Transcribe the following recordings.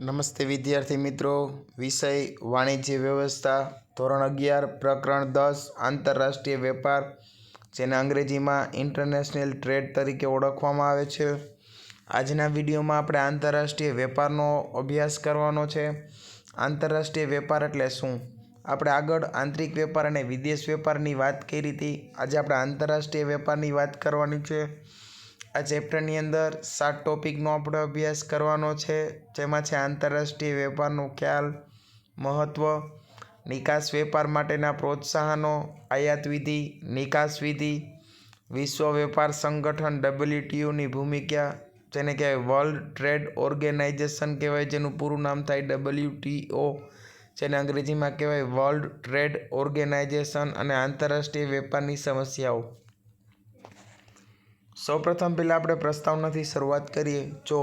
નમસ્તે વિદ્યાર્થી મિત્રો. વિષય વાણિજ્ય વ્યવસ્થા, ધોરણ અગિયાર, પ્રકરણ દસ, આંતરરાષ્ટ્રીય વેપાર, જેને અંગ્રેજીમાં ઇન્ટરનેશનલ ટ્રેડ તરીકે ઓળખવામાં આવે છે. આજના વિડીયોમાં આપણે આંતરરાષ્ટ્રીય વેપારનો અભ્યાસ કરવાનો છે. આંતરરાષ્ટ્રીય વેપાર એટલે શું? આપણે આગળ આંતરિક વેપાર અને વિદેશ વેપારની વાત કરી હતી. આજે આપણે આંતરરાષ્ટ્રીય વેપારની વાત કરવાની છે. આ ચેપ્ટરની અંદર સાત ટોપિકનો આપણે અભ્યાસ કરવાનો છે, જેમાં છે આંતરરાષ્ટ્રીય વેપારનો ખ્યાલ મહત્ત્વ નિકાસ વેપાર માટેના પ્રોત્સાહનો, આયાત વિધિ, નિકાસ વિધિ, વિશ્વ વેપાર સંગઠન ડબલ્યુટીયુની ભૂમિકા, જેને કહેવાય વર્લ્ડ ટ્રેડ ઓર્ગેનાઇઝેશન કહેવાય, જેનું પૂરું નામ થાય ડબલ્યુટીઓ, જેને અંગ્રેજીમાં કહેવાય વર્લ્ડ ટ્રેડ ઓર્ગેનાઇઝેશન અને આંતરરાષ્ટ્રીય વેપારની સમસ્યાઓ. સૌપ્રથમ પહેલાં આપણે પ્રસ્તાવનાથી શરૂઆત કરીએ. જો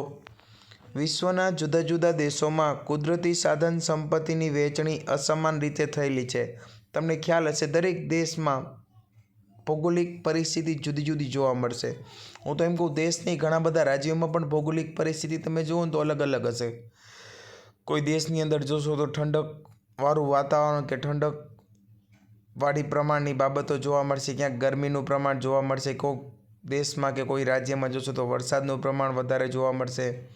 વિશ્વના જુદા જુદા દેશોમાં કુદરતી સાધન સંપત્તિની વહેંચણી અસમાન રીતે થયેલી છે, તમને ખ્યાલ હશે દરેક દેશમાં ભૌગોલિક પરિસ્થિતિ જુદી જુદી જોવા મળશે. હું તો એમ કહું, દેશની ઘણા બધા રાજ્યોમાં પણ ભૌગોલિક પરિસ્થિતિ તમે જુઓ તો અલગ અલગ હશે. કોઈ દેશની અંદર જોશો તો ઠંડકવાળું વાતાવરણ કે ઠંડક વાળી પ્રમાણની બાબતો જોવા મળશે, ક્યાંક ગરમીનું પ્રમાણ જોવા મળશે, કોઈક દેશમાં કે કોઈ રાજ્યમાં જોશો તો વરસાદનું પ્રમાણ વધારે જોવા મળશે.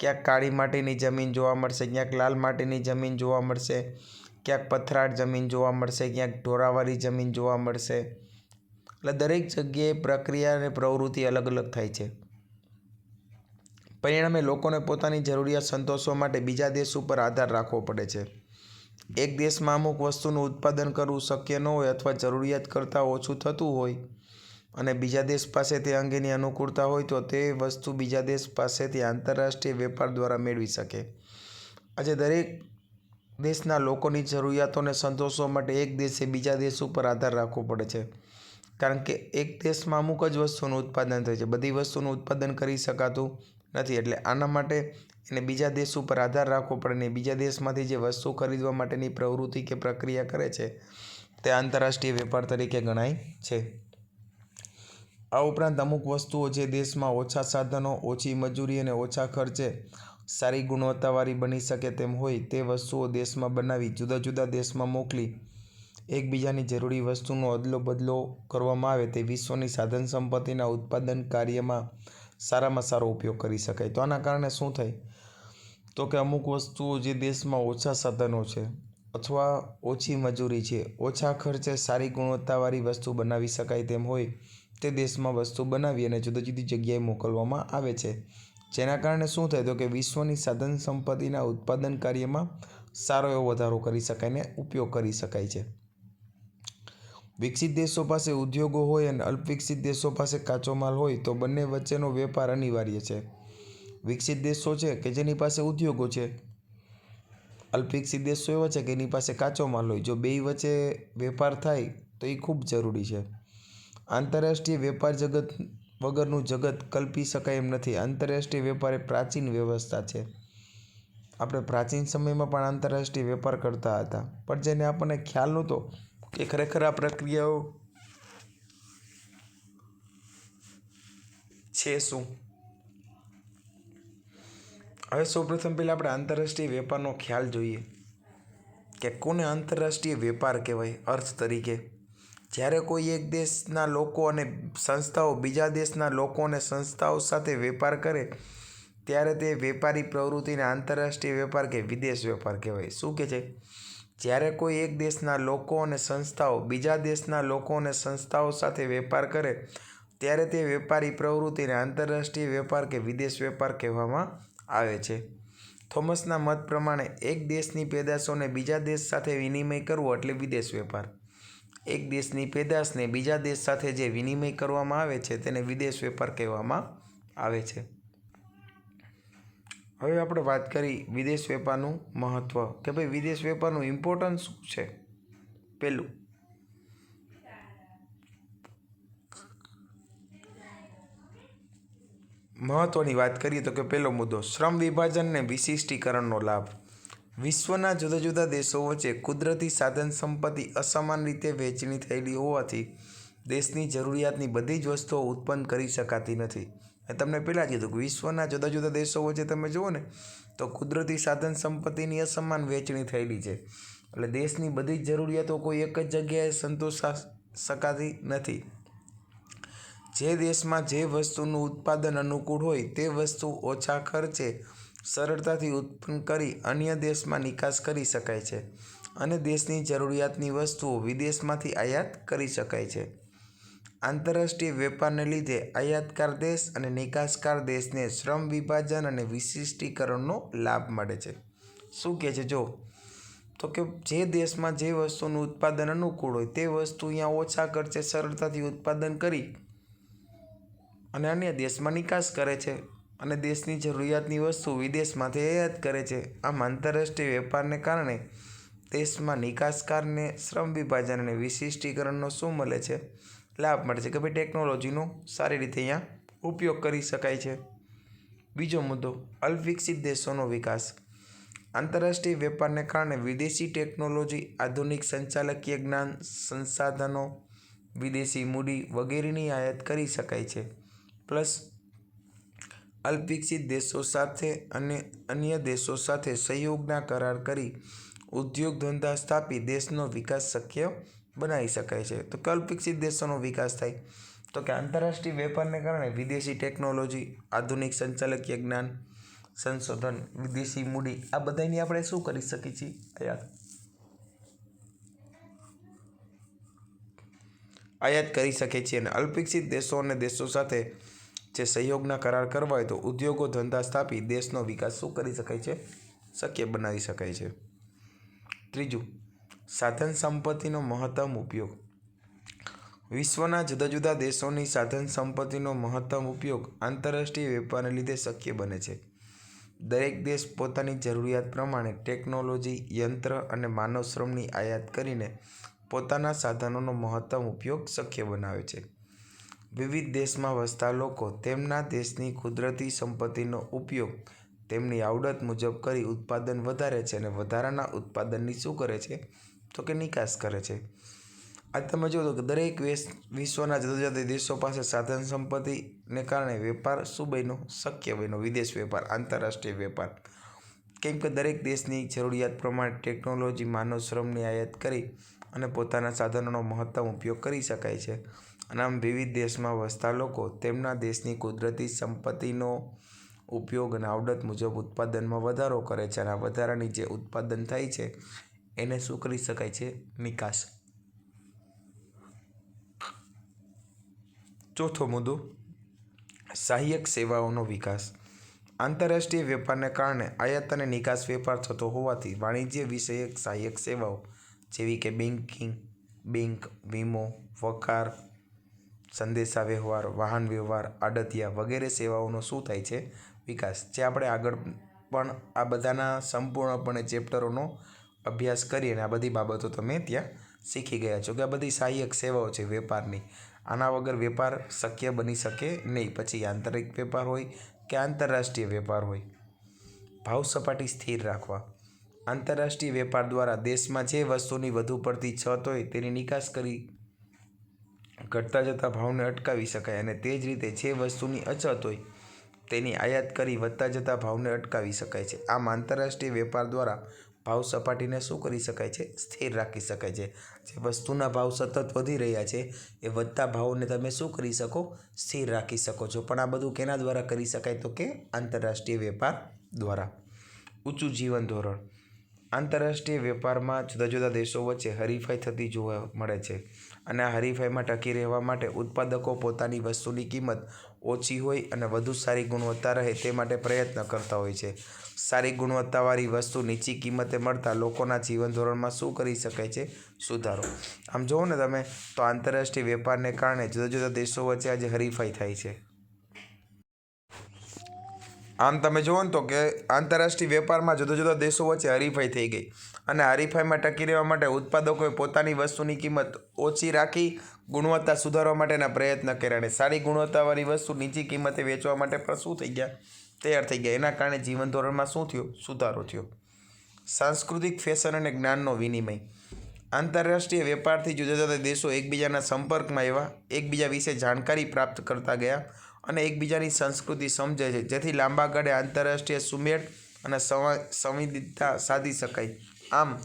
ક્યાંક કાળી માટીની જમીન જોવા મળશે, ક્યાંક લાલ માટીની જમીન જોવા મળશે, ક્યાંક પથરાળ જમીન જોવા મળશે, ક્યાંક ઢોરાવાળી જમીન જોવા મળશે. એટલે દરેક જગ્યાએ પ્રક્રિયા અને પ્રવૃત્તિ અલગ અલગ થાય છે. પરિણામે લોકોને પોતાની જરૂરિયાત સંતોષવા માટે બીજા દેશ ઉપર આધાર રાખવો પડે છે. એક દેશમાં અમુક વસ્તુનું ઉત્પાદન કરવું શક્ય ન હોય અથવા જરૂરિયાત કરતાં ઓછું થતું હોય અને બીજા દેશ પાસે તે અંગેની અનુકૂળતા હોય તો તે વસ્તુ બીજા દેશ પાસેથી આંતરરાષ્ટ્રીય વેપાર દ્વારા મેળવી શકે. આજે દરેક દેશના લોકોની જરૂરિયાતોને સંતોષવા માટે એક દેશે બીજા દેશ ઉપર આધાર રાખવો પડે છે. કારણ કે એક દેશમાં અમુક જ વસ્તુનું ઉત્પાદન થાય છે. બધી વસ્તુનું ઉત્પાદન કરી શકાતું નથી એટલે આના માટે એને બીજા દેશ ઉપર આધાર રાખવો પડે ને બીજા દેશમાંથી જે વસ્તુ ખરીદવા માટેની પ્રવૃત્તિ કે પ્રક્રિયા કરે છે, તે આંતરરાષ્ટ્રીય વેપાર તરીકે ગણાય છે. આ ઉપરાંત અમુક વસ્તુઓ જે દેશમાં ઓછા સાધનો, ઓછી મજૂરી અને ઓછા ખર્ચે સારી ગુણવત્તાવાળી બની શકે તેમ હોય, તે વસ્તુઓ દેશમાં બનાવી જુદા જુદા દેશમાં મોકલી એકબીજાની જરૂરી વસ્તુનો અદલો બદલો કરવામાં આવે તે વિશ્વની સાધન સંપત્તિના ઉત્પાદન કાર્યમાં સારામાં સારો ઉપયોગ કરી શકાય. તો આના કારણે શું થાય? તો કે અમુક વસ્તુઓ જે દેશમાં ઓછા સાધનો છે અથવા ઓછી મજૂરી છે, ઓછા ખર્ચે સારી ગુણવત્તાવાળી વસ્તુ બનાવી શકાય તેમ હોય તે દેશમાં વસ્તુ બનાવી અને જુદી જુદી જગ્યાએ મોકલવામાં આવે છે. જેના કારણે શું થાય તો કે વિશ્વની સાધન સંપત્તિના ઉત્પાદન કાર્યમાં સારો એવો વધારો કરી શકાય ને ઉપયોગ કરી શકાય છે. વિકસિત દેશો પાસે ઉદ્યોગો હોય અને અલ્પવિકસિત દેશો પાસે કાચો માલ હોય તો બંને વચ્ચેનો વેપાર અનિવાર્ય છે. વિકસિત દેશો છે કે જેની પાસે ઉદ્યોગો છે? અલ્પવિકસિત દેશો એવા છે કે એની પાસે કાચો માલ હોય. જો બે વચ્ચે વેપાર થાય તો એ ખૂબ જરૂરી છે. આંતરરાષ્ટ્રીય વેપાર જગત વગરનું જગત કલ્પી શકાય એમ નથી. આંતરરાષ્ટ્રીય વેપાર એ પ્રાચીન વ્યવસ્થા છે. આપણે પ્રાચીન સમયમાં પણ આંતરરાષ્ટ્રીય વેપાર કરતા હતા. પણ જેને આપણને ખ્યાલ નહોતો કે ખરેખર આ પ્રક્રિયાઓ છે શું? હવે સૌપ્રથમ પહેલાં આપણે આંતરરાષ્ટ્રીય વેપારનો ખ્યાલ જોઈએ કે કોને આંતરરાષ્ટ્રીય વેપાર કહેવાય? અર્થ તરીકે જ્યારે કોઈ એક દેશના લોકો અને સંસ્થાઓ બીજા દેશના લોકો અને સંસ્થાઓ સાથે વેપાર કરે, ત્યારે તે વેપારી પ્રવૃત્તિને આંતરરાષ્ટ્રીય વેપાર કે વિદેશ વેપાર કહેવાય. શું કે છે? જ્યારે કોઈ એક દેશના લોકો અને સંસ્થાઓ બીજા દેશના લોકો અને સંસ્થાઓ સાથે વેપાર કરે, ત્યારે તે વેપારી પ્રવૃત્તિને આંતરરાષ્ટ્રીય વેપાર કે વિદેશ વેપાર કહેવામાં આવે છે. થોમસના મત પ્રમાણે, એક દેશની પેદાશોને બીજા દેશ સાથે વિનિમય કરવો એટલે વિદેશ વેપાર. એક દેશની પેદાશને બીજા દેશ સાથે જે વિનિમય કરવામાં આવે છે, તેને વિદેશ વેપાર કહેવામાં આવે છે. હવે આપણે વાત કરી વિદેશ વેપારનું મહત્ત્વ કે ભાઈ વિદેશ વેપારનું ઇમ્પોર્ટન્સ શું છે? પહેલું મહત્ત્વની વાત કરીએ તો કે પહેલો મુદ્દો, શ્રમ વિભાજન અને વિશિષ્ટીકરણનો લાભ. વિશ્વના જુદા જુદા દેશો વચ્ચે કુદરતી સાધન સંપત્તિ અસમાન રીતે વહેંચણી થયેલી હોવાથી દેશની જરૂરિયાતની બધી જ વસ્તુઓ ઉત્પન્ન કરી શકાતી નથી. મેં તમને પહેલાં કીધું કે વિશ્વના જુદા જુદા દેશો વચ્ચે તમે જુઓ ને, તો કુદરતી સાધન સંપત્તિની અસમાન વહેંચણી થયેલી છે. એટલે દેશની બધી જ જરૂરિયાતો કોઈ એક જ જગ્યાએ સંતોષા શકાતી નથી. જે દેશમાં જે વસ્તુનું ઉત્પાદન અનુકૂળ હોય તે વસ્તુ ઓછા ખર્ચે સરળતાથી ઉત્પન્ન કરી અન્ય દેશમાં નિકાસ કરી શકાય છે અને દેશની જરૂરિયાતની વસ્તુઓ વિદેશમાંથી આયાત કરી શકાય છે. આંતરરાષ્ટ્રીય વેપારને લીધે આયાતકાર દેશ અને નિકાસકાર દેશને શ્રમ વિભાજન અને વિશિષ્ટીકરણનો લાભ મળે છે. શું કહે છે? જો. તો કે જે દેશમાં જે વસ્તુનું ઉત્પાદન અનુકૂળ હોય તે વસ્તુ અહીંયા ઓછા ખર્ચે સરળતાથી ઉત્પાદન કરી અને અન્ય દેશમાં નિકાસ કરે છે. અને દેશની જરૂરિયાતની વસ્તુ વિદેશમાંથી આયાત કરે છે. આમ આંતરરાષ્ટ્રીય વેપારને કારણે દેશમાં નિકાસકારને શ્રમ વિભાજન અને વિશિષ્ટીકરણનો શું મળે છે? લાભ મળે છે કે ભાઈ ટેકનોલોજીનો સારી રીતે અહીંયા ઉપયોગ કરી શકાય છે. બીજો મુદ્દો, અલ્પવિકસિત દેશોનો વિકાસ. આંતરરાષ્ટ્રીય વેપારને કારણે વિદેશી ટેકનોલોજી, આધુનિક સંચાલકીય જ્ઞાન, સંસાધનો, વિદેશી મૂડી વગેરેની આયાત કરી શકાય છે. પ્લસ અલ્પવિકસિત દેશો સાથે અને અન્ય દેશો સાથે સહયોગના કરાર કરી ઉદ્યોગ ધંધા સ્થાપી દેશનો વિકાસ શક્ય બનાવી શકાય છે. તો કે અલ્પવિકસિત દેશોનો વિકાસ થાય. તો કે આંતરરાષ્ટ્રીય વેપારને કારણે વિદેશી ટેકનોલોજી, આધુનિક સંચાલકીય જ્ઞાન, સંશોધન, વિદેશી મૂડી, આ બધાની આપણે શું કરી શકીએ છીએ? આયાત. આયાત કરી શકીએ છીએ અને અલ્પવિકસિત દેશો અને દેશો સાથે જે સહયોગના કરાર કરવા હોય તો ઉદ્યોગો ધંધા સ્થાપી દેશનો વિકાસ શું કરી શકાય છે? શક્ય બનાવી શકાય છે. ત્રીજું, સાધન સંપત્તિનો મહત્તમ ઉપયોગ. વિશ્વના જુદા જુદા દેશોની સાધન સંપત્તિનો મહત્તમ ઉપયોગ આંતરરાષ્ટ્રીય વેપારને લીધે શક્ય બને છે. દરેક દેશ પોતાની જરૂરિયાત પ્રમાણે ટેકનોલોજી, યંત્ર અને માનવ શ્રમની આયાત કરીને પોતાના સાધનોનો મહત્તમ ઉપયોગ શક્ય બનાવે છે. વિવિધ દેશમાં વસતા લોકો તેમના દેશની કુદરતી સંપત્તિનો ઉપયોગ તેમની આવડત મુજબ કરી ઉત્પાદન વધારે છે અને વધારાના ઉત્પાદનની શું કરે છે? તો કે નિકાસ કરે છે. આજ તમે જુઓ કે દરેક વિશ્વના જુદા જુદા દેશો પાસે સાધન સંપત્તિને કારણે વેપાર શું બન્યો? શક્ય બન્યો. વિદેશ વેપાર, આંતરરાષ્ટ્રીય વેપાર. કેમ કે દરેક દેશની જરૂરિયાત પ્રમાણે ટેકનોલોજી, માનવ શ્રમની આયાત કરી અને પોતાના સાધનોનો મહત્તમ ઉપયોગ કરી શકાય છે. અને આમ વિવિધ દેશમાં વસતા લોકો તેમના દેશની કુદરતી સંપત્તિનો ઉપયોગ અને આવડત મુજબ ઉત્પાદનમાં વધારો કરે છે અને આ વધારાની જે ઉત્પાદન થાય છે, એને શું કરી શકાય છે? નિકાસ ચોથો મુદ્દો, સહાયક સેવાઓનો વિકાસ. આંતરરાષ્ટ્રીય વેપારને કારણે આયાત અને નિકાસ વેપાર થતો હોવાથી વાણિજ્ય વિષયક સહાયક સેવાઓ જેવી કે બેન્કિંગ, બેંક, વીમો, વકાર સંદેશા વ્યવહાર, વાહન વ્યવહાર, આડતિયા વગેરે સેવાઓનો શું થાય છે? વિકાસ. જે આપણે આગળ પણ આ બધાના સંપૂર્ણપણે ચેપ્ટરોનો અભ્યાસ કરી અને આ બધી બાબતો તમે ત્યાં શીખી ગયા છો કે આ બધી સહાયક સેવાઓ છે વેપારની. આના વગર વેપાર શક્ય બની શકે નહીં. પછી આંતરિક વેપાર હોય કે આંતરરાષ્ટ્રીય વેપાર હોય? ભાવ સપાટી સ્થિર રાખવા. આંતરરાષ્ટ્રીય વેપાર દ્વારા દેશમાં જે વસ્તુની વધુ પડતી છત હોય તેની નિકાસ કરી ઘટતા જતા ભાવને અટકાવી શકાય અને તે જ રીતે જે વસ્તુની અછત હોય તેની આયાત કરી વધતા જતા ભાવને અટકાવી શકાય છે. આમ આંતરરાષ્ટ્રીય વેપાર દ્વારા ભાવ સપાટીને શું કરી શકાય છે? સ્થિર રાખી શકાય છે. જે વસ્તુના ભાવ સતત વધી રહ્યા છે, એ વધતા ભાવોને તમે શું કરી શકો? સ્થિર રાખી શકો છો. પણ આ બધું કેના દ્વારા કરી શકાય તો કે આંતરરાષ્ટ્રીય વેપાર દ્વારા? ઊંચું જીવન ધોરણ. આંતરરાષ્ટ્રીય વેપારમાં જુદા જુદા દેશો વચ્ચે હરીફાઈ થતી જોવા મળે છે. અને હરીફાઈમાં ટકી રહેવા માટે ઉત્પાદકો પોતાની વસ્તુની કિંમત ઓછી હોય અને વધુ સારી ગુણવત્તા રહે તે માટે પ્રયત્ન કરતા હોય છે. સારી ગુણવત્તાવાળી વસ્તુ નીચી કિંમતે મળતા લોકોના જીવન ધોરણમાં શું કરી શકાય છે? સુધારો. આમ જુઓ ને તમે, તો આંતરરાષ્ટ્રીય વેપારને કારણે જુદા જુદા દેશો વચ્ચે આજે હરીફાઈ થાય છે. આમ તમે જુઓ ને તો કે આંતરરાષ્ટ્રીય વેપારમાં જુદા જુદા દેશો વચ્ચે હરીફાઈ થઈ ગઈ. અને હરીફાઈમાં ટકી રહેવા માટે ઉત્પાદકોએ પોતાની વસ્તુની કિંમત ઓછી રાખી ગુણવત્તા સુધારવા માટેના પ્રયત્ન કર્યા અને સારી ગુણવત્તાવાળી વસ્તુ નીચી કિંમતે વેચવા માટે પણ શું થઈ ગયા, તૈયાર થઈ ગયા. એના કારણે જીવન ધોરણમાં શું થયું? સુધારો થયો. સાંસ્કૃતિક ફેશન અને જ્ઞાનનો વિનિમય. આંતરરાષ્ટ્રીય વેપારથી જુદા જુદા દેશો એકબીજાના સંપર્કમાં એવા, એકબીજા વિશે જાણકારી પ્રાપ્ત કરતા ગયા અને એકબીજાની સંસ્કૃતિ સમજે છે. જેથી લાંબા ગાળે આંતરરાષ્ટ્રીય સુમેળ અને સંવાદિતા સાધી શકાય. આમ,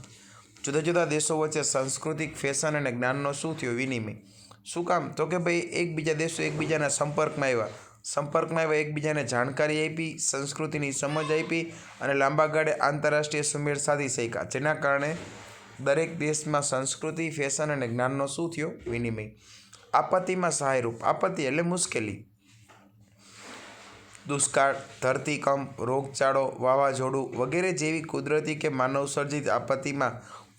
જુદા જુદા દેશો વચ્ચે સાંસ્કૃતિક ફેશન અને જ્ઞાનનો શું થયો વિનિમય? શું કામ? તો કે ભાઈ, એકબીજા દેશો એકબીજાના સંપર્કમાં આવ્યા. સંપર્કમાં આવ્યા, એકબીજાને જાણકારી આપી, સંસ્કૃતિની સમજ આપી અને લાંબા ગાળે આંતરરાષ્ટ્રીય સુમેળ સાધી શક્યા. જેના કારણે દરેક દેશમાં સંસ્કૃતિ ફેશન અને જ્ઞાનનો શું થયો? વિનિમય. આપત્તિમાં સહાયરૂપ. આપત્તિ એટલે મુશ્કેલી. દુષ્કાળ, ધરતીકંપ, રોગચાળો, વાવાઝોડું વગેરે જેવી કુદરતી કે માનવસર્જિત આપત્તિમાં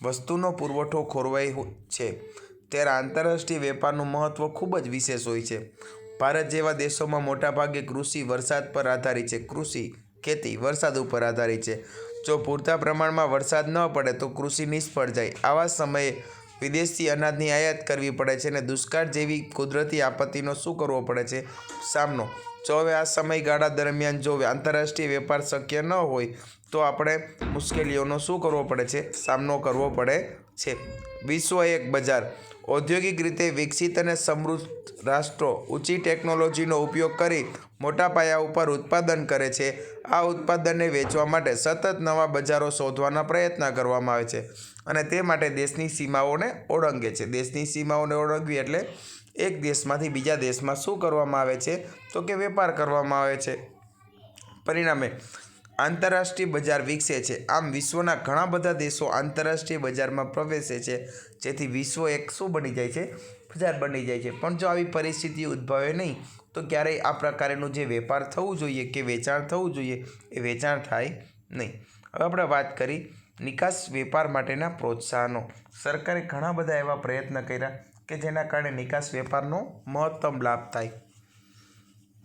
વસ્તુનો પુરવઠો ખોરવાય છે. ત્યારે આંતરરાષ્ટ્રીય વેપારનું મહત્ત્વ ખૂબ જ વિશેષ હોય છે. ભારત જેવા દેશોમાં મોટાભાગે કૃષિ વરસાદ પર આધારિત છે. કૃષિ, ખેતી, વરસાદ ઉપર આધારિત છે. જો પૂરતા પ્રમાણમાં વરસાદ ન પડે તો કૃષિ નિષ્ફળ જાય. આવા સમયે વિદેશી અનાજની આયાત કરવી પડે છે અને દુષ્કાળ જેવી કુદરતી આપત્તિનો શું કરવો પડે છે? સામનો જો હવે આ સમયગાળા દરમિયાન જો આંતરરાષ્ટ્રીય વેપાર શક્ય ન હોય, તો આપણે મુશ્કેલીઓનો શું કરવો પડે છે? સામનો કરવો પડે છે. વિશ્વ એક બજાર. ઔદ્યોગિક રીતે વિકસિત અને સમૃદ્ધ રાષ્ટ્રો ઊંચી ટેકનોલોજીનો ઉપયોગ કરી મોટા પાયા ઉપર ઉત્પાદન કરે છે. આ ઉત્પાદનને વેચવા માટે સતત નવા બજારો શોધવાના પ્રયત્ન કરવામાં આવે છે અને તે માટે દેશની સીમાઓને ઓળંગે છે. દેશની સીમાઓને ઓળંગવી એટલે એક દેશમાંથી બીજા દેશમાં શું કરવામાં આવે છે? તો કે વેપાર કરવામાં આવે છે. પરિણામે, આંતરરાષ્ટ્રીય બજાર વિકસે છે. આમ, વિશ્વના ઘણા બધા દેશો આંતરરાષ્ટ્રીય બજારમાં પ્રવેશે છે. જેથી વિશ્વ એક શું બની જાય છે? બજાર બની જાય છે. પણ જો આવી પરિસ્થિતિ ઉદ્ભવે નહીં, તો ક્યારેય આ પ્રકારનું જે વેપાર થવું જોઈએ કે વેચાણ થવું જોઈએ, એ વેચાણ થાય નહીં. હવે આપણે વાત કરી નિકાસ વેપાર માટેના પ્રોત્સાહનો. સરકારે ઘણા બધા એવા પ્રયત્ન કર્યા કે જેના કારણે નિકાસ વેપારનો મહત્તમ લાભ થાય.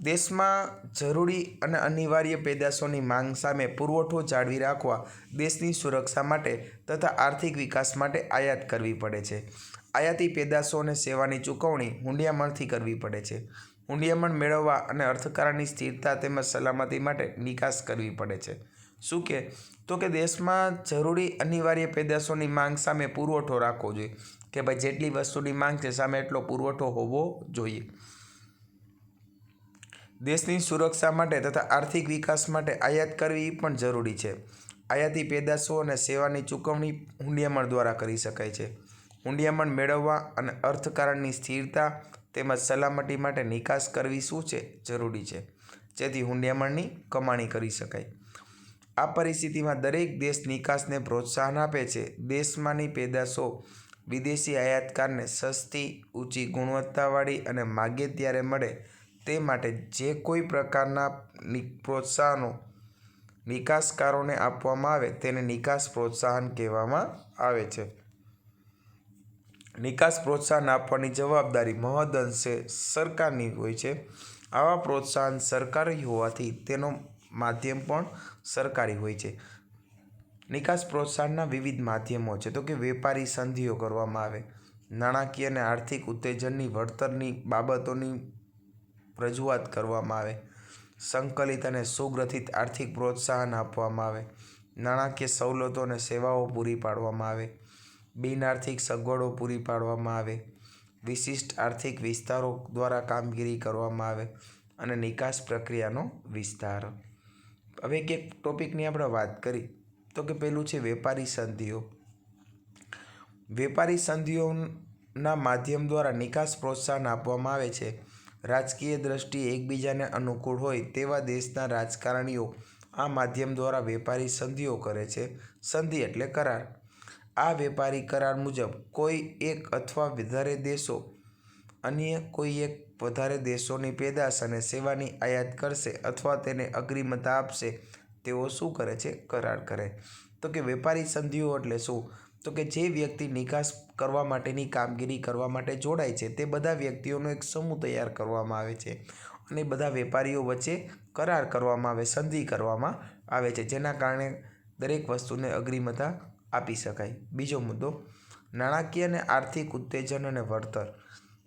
દેશમાં જરૂરી અને અનિવાર્ય પેદાશોની માંગ સામે પુરવઠો જાળવી રાખવા દેશની સુરક્ષા માટે તથા આર્થિક વિકાસ માટે આયાત કરવી પડે છે. આયાતી પેદાશો અને સેવાની ચૂકવણી હુંડિયામણથી કરવી પડે છે. હુંડિયામણ મેળવવા અને અર્થકારણની સ્થિરતા તેમજ સલામતી માટે નિકાસ કરવી પડે છે. શું કે તો કે દેશમાં જરૂરી અનિવાર્ય પેદાશોની માંગ સામે પુરવઠો રાખવો જોઈએ કે ભાઈ જેટલી વસ્તુની માંગ છે સામે એટલો પુરવઠો હોવો જોઈએ. દેશની સુરક્ષા માટે તથા આર્થિક વિકાસ માટે આયાત કરવી પણ જરૂરી છે. આયાતી પેદાશો અને સેવાની ચૂકવણી હુંડિયામણ દ્વારા કરી શકાય છે. હુંડિયામણ મેળવવા અને અર્થકારણની સ્થિરતા તેમજ સલામતી માટે નિકાસ કરવી શું છે? જરૂરી છે. જેથી હુંડિયામણની કમાણી કરી શકાય. આ પરિસ્થિતિમાં દરેક દેશ નિકાસને પ્રોત્સાહન આપે છે. દેશમાંની પેદાશો વિદેશી આયાતકારને સસ્તી, ઊંચી ગુણવત્તાવાળી અને માગે ત્યારે મળે તે માટે જે કોઈ પ્રકારના પ્રોત્સાહનો નિકાસકારોને આપવામાં આવે તેને નિકાસ પ્રોત્સાહન કહેવામાં આવે છે. નિકાસ પ્રોત્સાહન આપવાની જવાબદારી મહદ અંશે સરકારની હોય છે. આવા પ્રોત્સાહન સરકારી હોવાથી તેનો માધ્યમ પણ સરકારી હોય છે. નિકાસ પ્રોત્સાહનના વિવિધ માધ્યમો છે. તો કે વેપારી સંધિઓ કરવામાં આવે. નાણાકીય અને આર્થિક ઉત્તેજનની વળતરની બાબતોની રજૂઆત કરવામાં આવે. સંકલિત અને સુગ્રથિત આર્થિક પ્રોત્સાહન આપવામાં આવે. નાણાકીય સવલતો અને સેવાઓ પૂરી પાડવામાં આવે. બિન આર્થિક સગવડો પૂરી પાડવામાં આવે. વિશિષ્ટ આર્થિક વિસ્તારો દ્વારા કામગીરી કરવામાં આવે અને નિકાસ પ્રક્રિયાનો વિસ્તાર હવે એક એક ટોપિકની આપણે વાત કરી, તો કે પેલું છે વેપારી સંધિઓ. વેપારી સંધિઓના માધ્યમ દ્વારા નિકાસ પ્રોત્સાહન આપવામાં આવે છે. રાજકીય દ્રષ્ટિએ એકબીજાને અનુકૂળ હોય તેવા દેશના રાજકારણીઓ આ માધ્યમ દ્વારા વેપારી સંધિઓ કરે છે. સંધિ એટલે કરાર. આ વેપારી કરાર મુજબ કોઈ એક અથવા વધારે દેશો, અન્ય કોઈ એક વધારે દેશોની પેદાશ અને સેવાની આયાત કરશે અથવા તેને અગ્રિમતા આપશે, તેઓ શું કરે છે? કરાર કરે. તો કે વેપારી સંધિઓ એટલે શું? તો કે જે વ્યક્તિ નિકાસ કરવા માટેની કામગીરી કરવા માટે જોડાય છે, તે બધા વ્યક્તિઓનો એક સમૂહ તૈયાર કરવામાં આવે છે અને બધા વેપારીઓ વચ્ચે કરાર કરવામાં આવે, સંધિ કરવામાં આવે છે, જેના કારણે દરેક વસ્તુને અગ્રિમતા આપી શકાય. બીજો મુદ્દો, નાણાકીય અને આર્થિક ઉત્તેજન અને વળતર.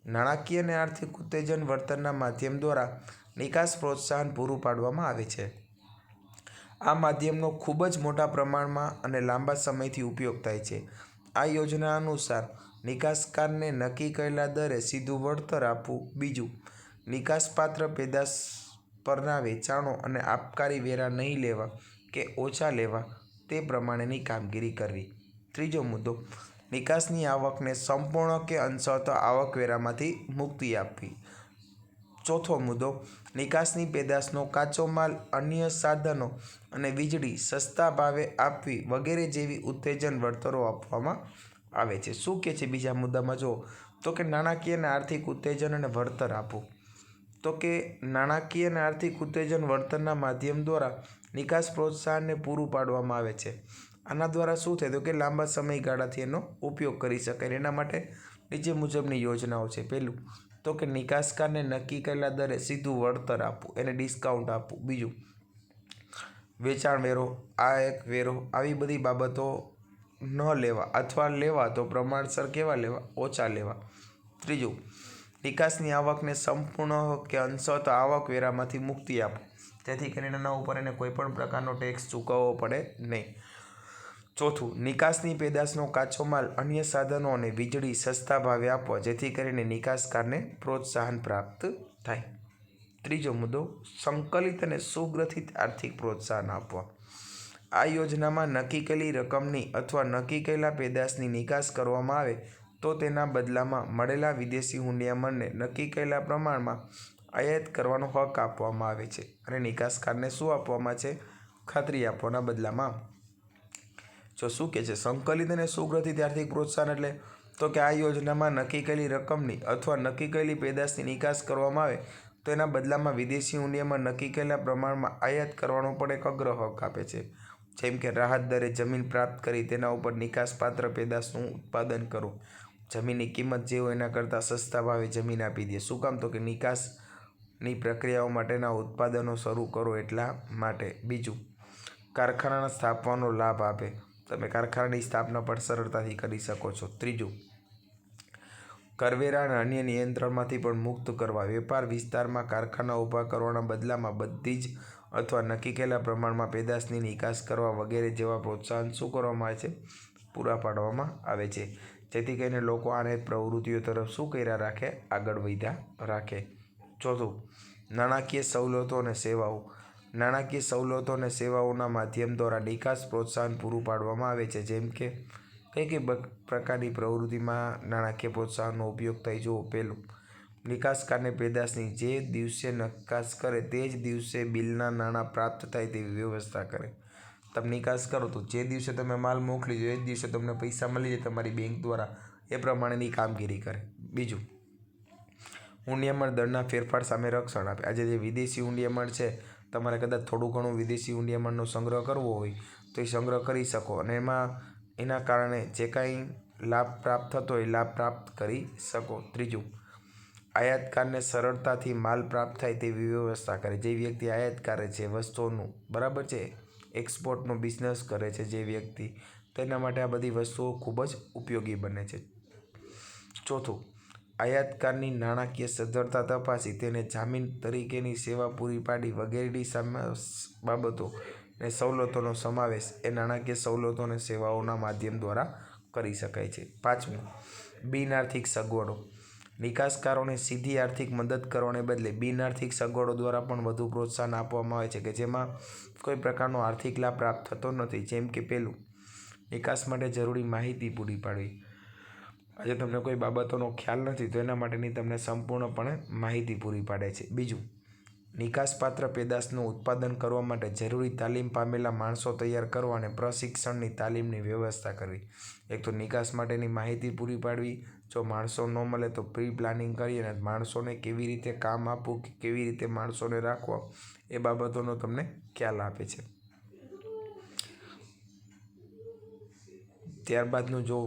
નાણાકીય અને આર્થિક ઉત્તેજન વળતરના માધ્યમ દ્વારા નિકાસ પ્રોત્સાહન પૂરું પાડવામાં આવે છે. આ માધ્યમનો ખૂબ જ મોટા પ્રમાણમાં અને લાંબા સમયથી ઉપયોગ થાય છે. આ યોજના અનુસાર નિકાસકારને નક્કી કરેલા દરે સીધું વળતર આપવું, બીજું, નિકાસપાત્ર પેદાશ પરના વેચાણો અને આબકારી વેરા નહીં લેવા કે ઓછા લેવા તે પ્રમાણેની કામગીરી કરવી. ત્રીજો મુદ્દો નિકાસની આવકને સંપૂર્ણ કે અંશત આવકવેરામાંથી મુક્તિ આપવી. ચોથો મુદ્દો નિકાસની પેદાશનો કાચો માલ, અન્ય સાધનો અને વીજળી સસ્તા ભાવે આપવી વગેરે જેવી ઉત્તેજન વળતરો આપવામાં આવે છે. શું કહે છે બીજા મુદ્દામાં? જો, તો કે નાણાકીય અને આર્થિક ઉત્તેજન અને વળતર આપવું. તો કે નાણાકીય અને આર્થિક ઉત્તેજન વળતરના માધ્યમ દ્વારા નિકાસ પ્રોત્સાહનને પૂરું પાડવામાં આવે છે. આના દ્વારા શું થાય તો કે લાંબા સમયગાળાથી એનો ઉપયોગ કરી શકાય એના માટે નીચે મુજબની યોજનાઓ છે પહેલું તો કે નિકાસકારને નક્કી કરેલા દરે સીધું વળતર આપવું, એને ડિસ્કાઉન્ટ આપવું. બીજું, વેચાણ વેરો, આ એક વેરો, આવી બધી બાબતો ન લેવા અથવા લેવા તો પ્રમાણસર કેવા લેવા? ઓછા લેવા. ત્રીજું, નિકાસની આવકને સંપૂર્ણ કે અંશત આવકવેરામાંથી મુક્તિ આપો. જેથી કરીને એના ઉપર એને કોઈપણ પ્રકારનો ટેક્સ ચૂકવવો પડે નહીં. ચોથું, નિકાસની પેદાશનો કાચો માલ અન્ય સાધનો અને વીજળી સસ્તા ભાવે આપવા, જેથી કરીને નિકાસકારને પ્રોત્સાહન પ્રાપ્ત થાય. ત્રીજો મુદ્દો, સંકલિત અને સુગ્રથિત આર્થિક પ્રોત્સાહન આપવા. આ યોજનામાં નક્કી કરેલી રકમની અથવા નક્કી કરેલા પેદાશની નિકાસ કરવામાં આવે, તો તેના બદલામાં મળેલા વિદેશી હુંડિયામણને નક્કી કરેલા પ્રમાણમાં આયાત કરવાનો હક આપવામાં આવે છે. અને નિકાસકારને શું આપવામાં છે? ખાતરી આપવાના બદલામાં જો શું કહે છે, સંકલિત અને સુગ્રથિત આર્થિક પ્રોત્સાહન એટલે તો કે આ યોજનામાં નક્કી કરેલી રકમની અથવા નક્કી કરેલી પેદાશની નિકાસ કરવામાં આવે, તો એના બદલામાં વિદેશી ઊંડિયામાં નક્કી કરેલા પ્રમાણમાં આયાત કરવાનો પણ એક અગ્ર હક આપે છે. જેમ કે રાહત દરે જમીન પ્રાપ્ત કરી તેના ઉપર નિકાસપાત્ર પેદાશનું ઉત્પાદન કરો. જમીનની કિંમત જે હોય એના કરતાં સસ્તા ભાવે જમીન આપી દે. શું કામ? તો કે નિકાસની પ્રક્રિયાઓ માટેના ઉત્પાદનો શરૂ કરો એટલા માટે. બીજું કારખાના સ્થાપવાનો લાભ આપે. તમે કારખાનાની સ્થાપના પણ સરળતાથી કરી શકો છો. ત્રીજું, કરવેરા અને અન્ય નિયંત્રણમાંથી પણ મુક્ત કરવા. વેપાર વિસ્તારમાં કારખાના ઊભા કરવાના બદલામાં બધી જ અથવા નક્કી કરેલા પ્રમાણમાં પેદાશની નિકાસ કરવા વગેરે જેવા પ્રોત્સાહન શું કરવામાં આવે છે? પૂરા પાડવામાં આવે છે. જેથી કરીને લોકો આને પ્રવૃત્તિઓ તરફ શું કર્યા રાખે? આગળ વધ્યા રાખે. ચોથું, નાણાકીય સવલતો અને સેવાઓ. નાણાકીય સવલતો અને સેવાઓના માધ્યમ દ્વારા નિકાસ પ્રોત્સાહન પૂરું પાડવામાં આવે છે. જેમ કે, કઈ કઈ પ્રકારની પ્રવૃત્તિમાં નાણાકીય પ્રોત્સાહનનો ઉપયોગ થાય જુઓ પહેલું નિકાસકારને પેદાશની જે દિવસે નકાસ કરે તે જ દિવસે બિલના નાણાં પ્રાપ્ત થાય તેવી વ્યવસ્થા કરે. તમે નિકાસ કરો તો જે દિવસે તમે માલ મોકલી દો એ જ દિવસે તમને પૈસા મળી જાય તમારી બેંક દ્વારા. એ પ્રમાણેની કામગીરી કરે. બીજું. ઊંડિયામણ દળના ફેરફાર સામે રક્ષણ આપે. આજે જે વિદેશી ઊંડિયામણ છે તમારે કદાચ થોડું ઘણું વિદેશી ઊંડિયામણનો સંગ્રહ કરવો હોય, તો એ સંગ્રહ કરી શકો અને એમાં એના કારણે જે કાંઈ લાભ પ્રાપ્ત થતો હોય લાભ પ્રાપ્ત કરી શકો. ત્રીજું, આયાતકારને સરળતાથી માલ પ્રાપ્ત થાય તેવી વ્યવસ્થા કરે. જે વ્યક્તિ આયાત કરે છે, વસ્તુઓનું, બરાબર છે? એક્સપોર્ટનો બિઝનેસ કરે છે જે વ્યક્તિ, તેના માટે આ બધી વસ્તુઓ ખૂબ જ ઉપયોગી બને છે. ચોથું આયાતકારની નાણાકીય સદ્ધરતા તપાસી તેને જામીન તરીકેની સેવા પૂરી પાડી વગેરેની બાબતો ને સવલતોનો સમાવેશ એ નાણાકીય સવલતો અને સેવાઓના માધ્યમ દ્વારા કરી શકાય છે. પાંચમું બિન આર્થિક સગવડો. નિકાસકારોને સીધી આર્થિક મદદ કરવાને બદલે બિન આર્થિક સગવડો દ્વારા પણ વધુ પ્રોત્સાહન આપવામાં આવે છે કે જેમાં કોઈ પ્રકારનો આર્થિક લાભ પ્રાપ્ત થતો નથી. જેમ કે પહેલું, નિકાસ માટે જરૂરી માહિતી પૂરી પાડવી. આજે તમને કોઈ બાબતોનો ખ્યાલ નથી, તો એના માટેની તમને સંપૂર્ણપણે માહિતી પૂરી પાડે છે. બીજું નિકાસપાત્ર પેદાશનું ઉત્પાદન કરવા માટે જરૂરી તાલીમ પામેલા માણસો તૈયાર કરવા અને પ્રશિક્ષણની તાલીમની વ્યવસ્થા કરવી. એક તો નિકાસ માટેની માહિતી પૂરી પાડવી, જો માણસો ન મળે તો પ્રી પ્લાનિંગ કરી અને માણસોને કેવી રીતે કામ આપવું કે કેવી રીતે માણસોને રાખવા, એ બાબતોનો તમને ખ્યાલ આપે છે. ત્યારબાદનું જો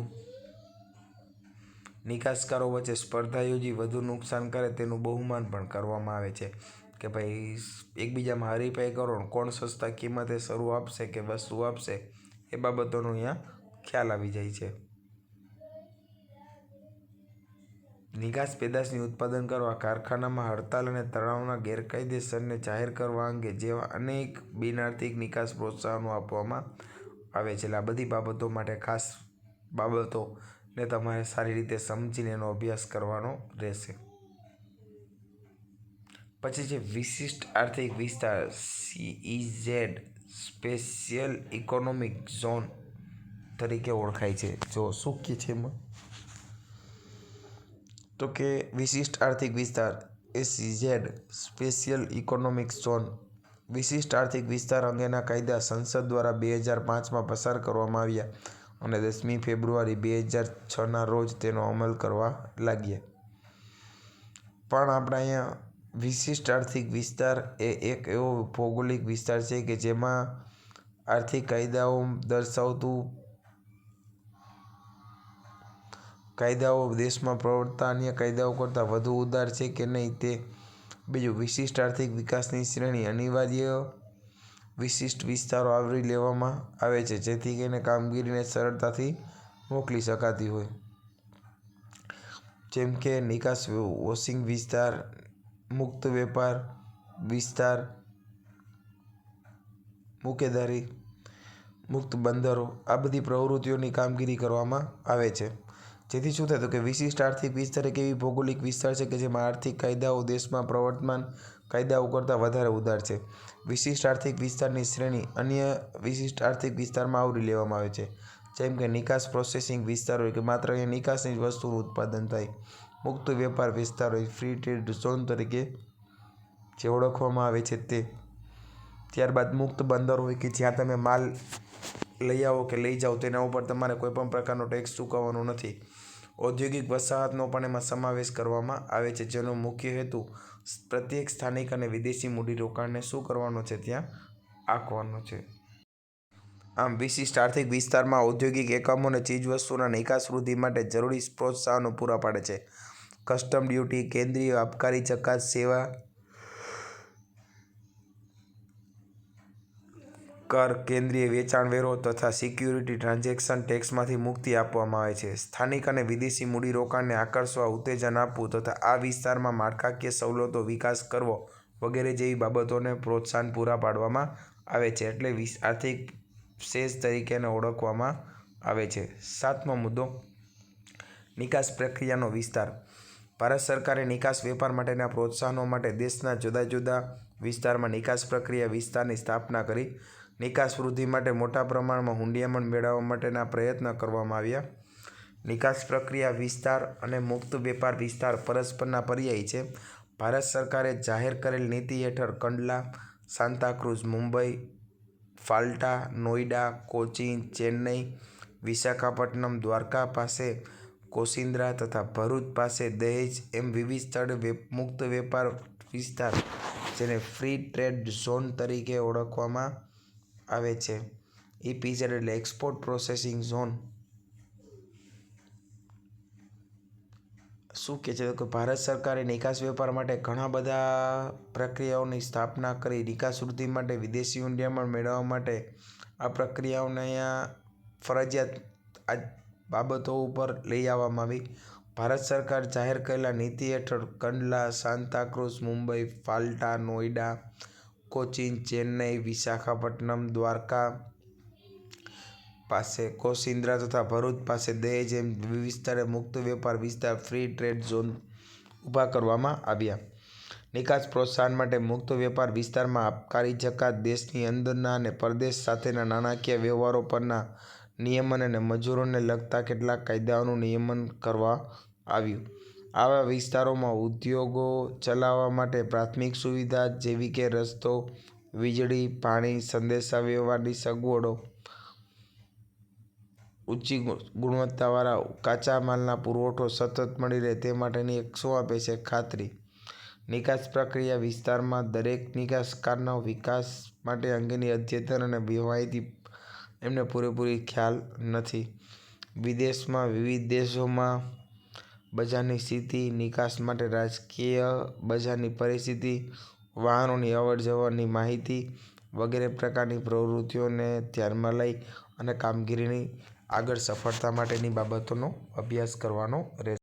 નિકાસકારો વચ્ચે સ્પર્ધા યોજી વધુ નુકસાન કરે તેનું બહુમાન પણ કરવામાં આવે છે કે ભાઈ એકબીજામાં હરીફાઈ કરો કોણ સસ્તા કિંમતે શરૂ આપશે કે વસ્તુ આપશે એ બાબતોનો અહીંયા ખ્યાલ આવી જાય છે. નિકાસ પેદાશની ઉત્પાદન કરવા કારખાનામાં હડતાલ અને તણાવના ગેરકાયદેસરને જાહેર કરવા અંગે જેવા અનેક બિનઆર્થિક નિકાસ પ્રોત્સાહનો આપવામાં આવે છે. આ બધી બાબતો માટે ખાસ બાબતોને તમારે સારી રીતે સમજીને એનો અભ્યાસ કરવાનો રહેશે. પછી છે વિશિષ્ટ આર્થિક વિસ્તાર સીઈઝેડ સ્પેશિયલ ઇકોનોમિક ઝોન તરીકે ઓળખાય છે. જો શું કહે છે એમાં? તો કે વિશિષ્ટ આર્થિક વિસ્તાર એસીઝેડ સ્પેશિયલ ઇકોનોમિક ઝોન વિશિષ્ટ આર્થિક વિસ્તાર અંગેના કાયદા સંસદ દ્વારા બે હજાર પાંચમાં પસાર કરવામાં આવ્યા. અને દસમી ફેબ્રુઆરી બે હજાર છના રોજ તેનો અમલ કરવા લાગ્યા. પણ આપણા અહીંયા વિશિષ્ટ આર્થિક વિસ્તાર એ એક એવો ભૌગોલિક વિસ્તાર છે કે જેમાં આર્થિક કાયદાઓ દર્શાવતું, કાયદાઓ દેશમાં પ્રવર્તતા અન્ય કાયદાઓ કરતાં વધુ ઉદાર છે કે નહીં તે બીજું વિશિષ્ટ આર્થિક વિકાસની શ્રેણી અનિવાર્ય વિશિષ્ટ વિસ્તારો આવરી લેવામાં આવે છે, જેથી કરીને કામગીરીને સરળતાથી મોકલી શકાતી હોય. જેમ કે, નિકાસ વોશિંગ વિસ્તાર, મુક્ત વેપાર વિસ્તાર, મુકેદારી, મુક્ત બંદરો, આ બધી પ્રવૃત્તિઓની કામગીરી કરવામાં આવે છે. જેથી શું થાય તો કે વિશિષ્ટ આર્થિક વિસ્તાર એક એવી ભૌગોલિક વિસ્તાર છે કે જેમાં આર્થિક કાયદાઓ દેશમાં પ્રવર્તમાન કાયદાઓ કરતાં વધારે ઉદાર છે. વિશિષ્ટ આર્થિક વિસ્તારની શ્રેણી અન્ય વિશિષ્ટ આર્થિક વિસ્તારમાં આવરી લેવામાં આવે છે. જેમ કે નિકાસ પ્રોસેસિંગ વિસ્તાર હોય કે માત્ર અહીંયા નિકાસની જ વસ્તુનું ઉત્પાદન થાય. મુક્ત વેપાર વિસ્તાર હોય ફ્રી ટ્રેડ ઝોન તરીકે જે ઓળખવામાં આવે છે તે. ત્યારબાદ મુક્ત બંદર હોય કે જ્યાં તમે માલ લઈ આવો કે લઈ જાઓ તેના ઉપર તમારે કોઈપણ પ્રકારનો ટેક્સ ચૂકવવાનો નથી. ઔદ્યોગિક વસાહતનો પણ એમાં સમાવેશ કરવામાં આવે છે, જેનો મુખ્ય હેતુ પ્રત્યેક સ્થાનિક અને વિદેશી મૂડીરોકાણને શું કરવાનો છે ત્યાં આંકવાનો છે. આમ, વિશિષ્ટ આર્થિક વિસ્તારમાં ઔદ્યોગિક એકમો અને ચીજવસ્તુઓના નિકાસ વૃદ્ધિ માટે જરૂરી પ્રોત્સાહનો પૂરા પાડે છે. કસ્ટમ ડ્યુટી, કેન્દ્રીય આબકારી જકાત સેવા કર કેન્દ્રીય વેચાણ વેરો તથા સિક્યુરિટી ટ્રાન્ઝેક્શન ટેક્સમાંથી મુક્તિ આપવામાં આવે છે. સ્થાનિક અને વિદેશી મૂડીરોકાણને આકર્ષવા, ઉત્તેજન આપવું તથા આ વિસ્તારમાં માળખાકીય સવલતો વિકાસ કરવો વગેરે જેવી બાબતોને પ્રોત્સાહન પૂરા પાડવામાં આવે છે એટલે આર્થિક શેષ તરીકેને ઓળખવામાં આવે છે. સાતમો મુદ્દો, નિકાસ પ્રક્રિયાનો વિસ્તાર. ભારત સરકારે નિકાસ વેપાર માટેના પ્રોત્સાહનો માટે દેશના જુદા જુદા વિસ્તારમાં નિકાસ પ્રક્રિયા વિસ્તારની સ્થાપના કરી નિકાસ વૃદ્ધિ માટે મોટા પ્રમાણમાં હુંડિયામણ મેળવવા માટેના પ્રયત્ન કરવામાં આવ્યા. નિકાસ પ્રક્રિયા વિસ્તાર અને મુક્ત વેપાર વિસ્તાર પરસ્પરના પર્યાય છે. ભારત સરકારે જાહેર કરેલ નીતિ હેઠળ કંડલા સાંતાક્રુઝ મુંબઈ, ફાલ્ટા, નોઈડા, કોચીન, ચેન્નઈ, વિશાખાપટ્ટનમ, દ્વારકા પાસે કોસિન્દ્રા તથા ભરૂચ પાસે દહેજ એમ વિવિધ સ્થળે મુક્ત વેપાર વિસ્તાર જેને ફ્રી ટ્રેડ ઝોન તરીકે ઓળખવામાં આવે છે. ઇપીઝેડ એટલે એક્સપોર્ટ પ્રોસેસિંગ ઝોન શું કહે છે? કે ભારત સરકારે નિકાસ વેપાર માટે ઘણા બધા પ્રક્રિયાઓની સ્થાપના કરી. નિકાસ વૃદ્ધિ માટે વિદેશી ઊંડિયામણ મેળવવા માટે આ પ્રક્રિયાઓને અહીંયા ફરજિયાત આ બાબતો ઉપર લઈ આવવામાં આવી. ભારત સરકાર જાહેર કરેલા નીતિ હેઠળ કંડલા સાંતાક્રુઝ મુંબઈ, ફાલ્ટા, નોઈડા કોચીન, ચેન્નઈ, વિશાખાપટ્ટનમ, દ્વારકા પાસે કોસિન્દ્રા તથા ભરૂચ પાસે દહેજ એમ વિસ્તારે મુક્ત વેપાર વિસ્તાર ફ્રી ટ્રેડ ઝોન ઊભા કરવામાં આવ્યા. નિકાસ પ્રોત્સાહન માટે મુક્ત વેપાર વિસ્તારમાં આબકારી જકાત દેશની અંદરના અને પરદેશ સાથેના નાણાકીય વ્યવહારો પરના નિયમન અને મજૂરોને લગતા કેટલાક કાયદાઓનું નિયમન કરવા આવ્યું. આવા વિસ્તારોમાં ઉદ્યોગો ચલાવવા માટે પ્રાથમિક સુવિધા જેવી કે રસ્તો, વીજળી, પાણી, સંદેશાવ્યવહારની સગવડો, ઊંચી ગુણવત્તાવાળા કાચા માલના પુરવઠો સતત મળી રહે તે માટેની એક શું આપે છે ખાતરી. નિકાસ પ્રક્રિયા વિસ્તારમાં દરેક નિકાસકારના વિકાસ માટે અંગેની અદ્યતન અને માહિતી એમને પૂરેપૂરી ખ્યાલ નથી. વિદેશમાં વિવિધ દેશોમાં બજારની સ્થિતિ, નિકાસ માટે રાજકીય બજારની પરિસ્થિતિ, વાહનોની અવર જવરની માહિતી વગેરે પ્રકારની પ્રવૃત્તિઓને ધ્યાનમાં લઈ અને કામગીરીની આગળ સફળતા માટેની બાબતોનો અભ્યાસ કરવાનો રહેશે.